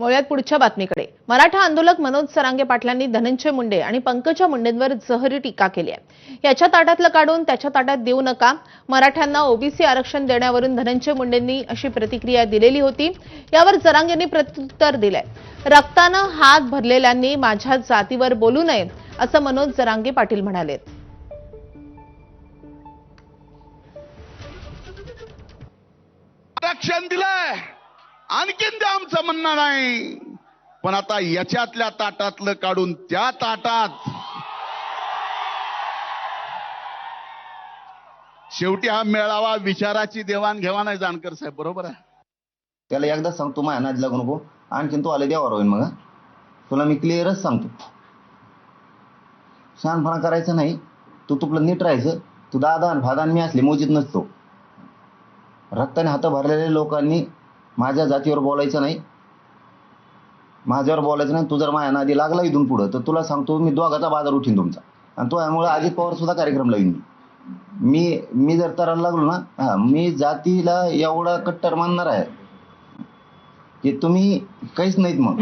वळूयात पुढच्या बातमीकडे. मराठा आंदोलक मनोज सरांगे पाटलांनी धनंजय मुंडे आणि पंकजा मुंडेंवर जहरी टीका केली आहे. याच्या ताटातलं काढून त्याच्या ताटात देऊ नका. मराठ्यांना ओबीसी आरक्षण देण्यावरून धनंजय मुंडेंनी अशी प्रतिक्रिया दिलेली होती. यावर सरांगेंनी प्रत्युत्तर दिलंय. रक्तानं हात भरलेल्यांनी माझ्या जातीवर बोलू नये असं मनोज जरांगे पाटील म्हणाले आरक्षण दिलंय. आणखीन ते आमचं म्हणणं नाही. पण आता याच्यातल्या ताटातलं काढून त्या ताटात. शेवटी हा मेळावा विचाराची देवाणघेवाण आहे जानकर साहेब बरोबर आहे? त्याला एकदा सांगतो माझ्या नादी लागू नको आणखीन तू आले देवावर होईल मग तुला मी क्लिअरच सांगतो. शहाणपणा करायचं नाही. तू तुपलं नीट राहायचं. तू दादा आणि भादा मी असले मोजीत नसतो. रक्ताने हात भरलेल्या लोकांनी माझ्या जातीवर बोलायचं नाही. माझ्यावर बोलायचं नाही. तू जर माझ्या नादी लागला इथून पुढं तर तुला सांगतो मी दोघाचा बाजार उठीन तुमचा. आणि तो यामुळे अजित पवार सुद्धा कार्यक्रम लावीन मी मी मी जर तरायला लागलो ना हा मी जातीला एवढा कट्टर मानणार आहे. की तुम्ही काहीच नाहीत मग.